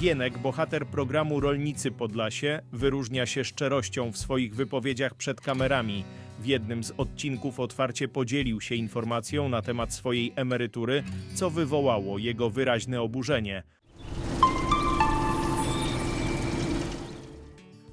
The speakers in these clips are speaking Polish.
Gienek, bohater programu Rolnicy Podlasie, wyróżnia się szczerością w swoich wypowiedziach przed kamerami. W jednym z odcinków otwarcie podzielił się informacją na temat swojej emerytury, co wywołało jego wyraźne oburzenie.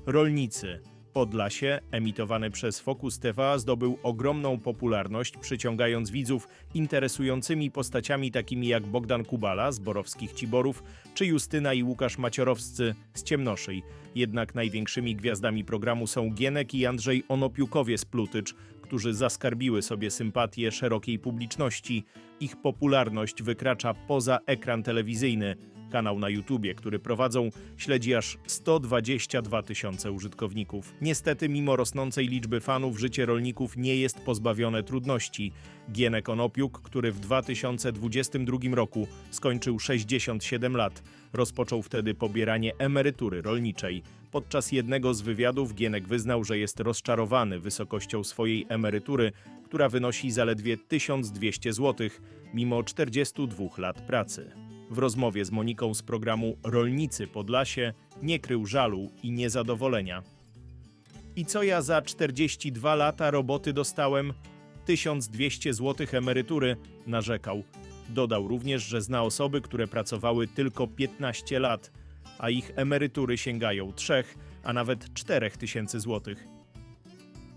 Rolnicy. Podlasie, emitowany przez Focus TV, zdobył ogromną popularność, przyciągając widzów interesującymi postaciami takimi jak Bogdan Kubala z Borowskich Ciborów, czy Justyna i Łukasz Maciorowscy z Ciemnoszej. Jednak największymi gwiazdami programu są Gienek i Andrzej Onopiukowie z Plutycz, którzy zaskarbiły sobie sympatię szerokiej publiczności. Ich popularność wykracza poza ekran telewizyjny. Kanał na YouTubie, który prowadzą, śledzi aż 122 tysiące użytkowników. Niestety, mimo rosnącej liczby fanów, życie rolników nie jest pozbawione trudności. Gienek Onopiuk, który w 2022 roku skończył 67 lat, rozpoczął wtedy pobieranie emerytury rolniczej. Podczas jednego z wywiadów Gienek wyznał, że jest rozczarowany wysokością swojej emerytury, która wynosi zaledwie 1200 zł, mimo 42 lat pracy. W rozmowie z Moniką z programu Rolnicy Podlasie nie krył żalu i niezadowolenia. I co ja za 42 lata roboty dostałem? 1200 zł emerytury, narzekał. Dodał również, że zna osoby, które pracowały tylko 15 lat, a ich emerytury sięgają 3, a nawet 4 tysięcy złotych.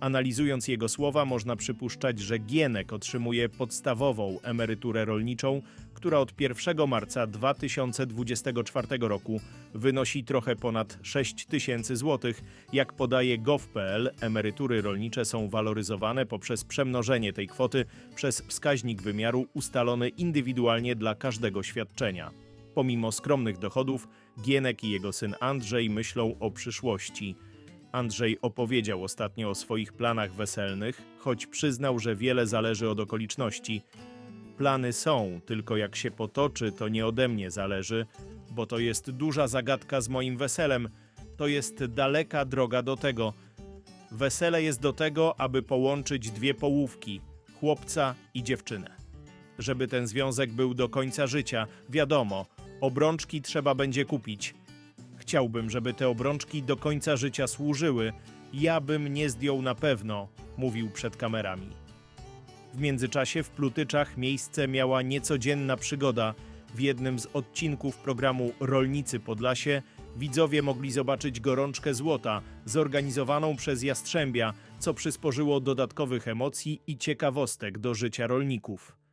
Analizując jego słowa, można przypuszczać, że Gienek otrzymuje podstawową emeryturę rolniczą, która od 1 marca 2024 roku wynosi trochę ponad 6 tysięcy złotych. Jak podaje gov.pl, emerytury rolnicze są waloryzowane poprzez przemnożenie tej kwoty przez wskaźnik wymiaru ustalony indywidualnie dla każdego świadczenia. Pomimo skromnych dochodów, Gienek i jego syn Andrzej myślą o przyszłości. Andrzej opowiedział ostatnio o swoich planach weselnych, choć przyznał, że wiele zależy od okoliczności. Plany są, tylko jak się potoczy, to nie ode mnie zależy, bo to jest duża zagadka z moim weselem. To jest daleka droga do tego. Wesele jest do tego, aby połączyć dwie połówki chłopca i dziewczynę. Żeby ten związek był do końca życia, wiadomo, obrączki trzeba będzie kupić. Chciałbym, żeby te obrączki do końca życia służyły. Ja bym nie zdjął na pewno, mówił przed kamerami. W międzyczasie w Plutyczach miejsce miała niecodzienna przygoda. W jednym z odcinków programu Rolnicy Podlasie widzowie mogli zobaczyć gorączkę złota zorganizowaną przez Jastrzębia, co przysporzyło dodatkowych emocji i ciekawostek do życia rolników.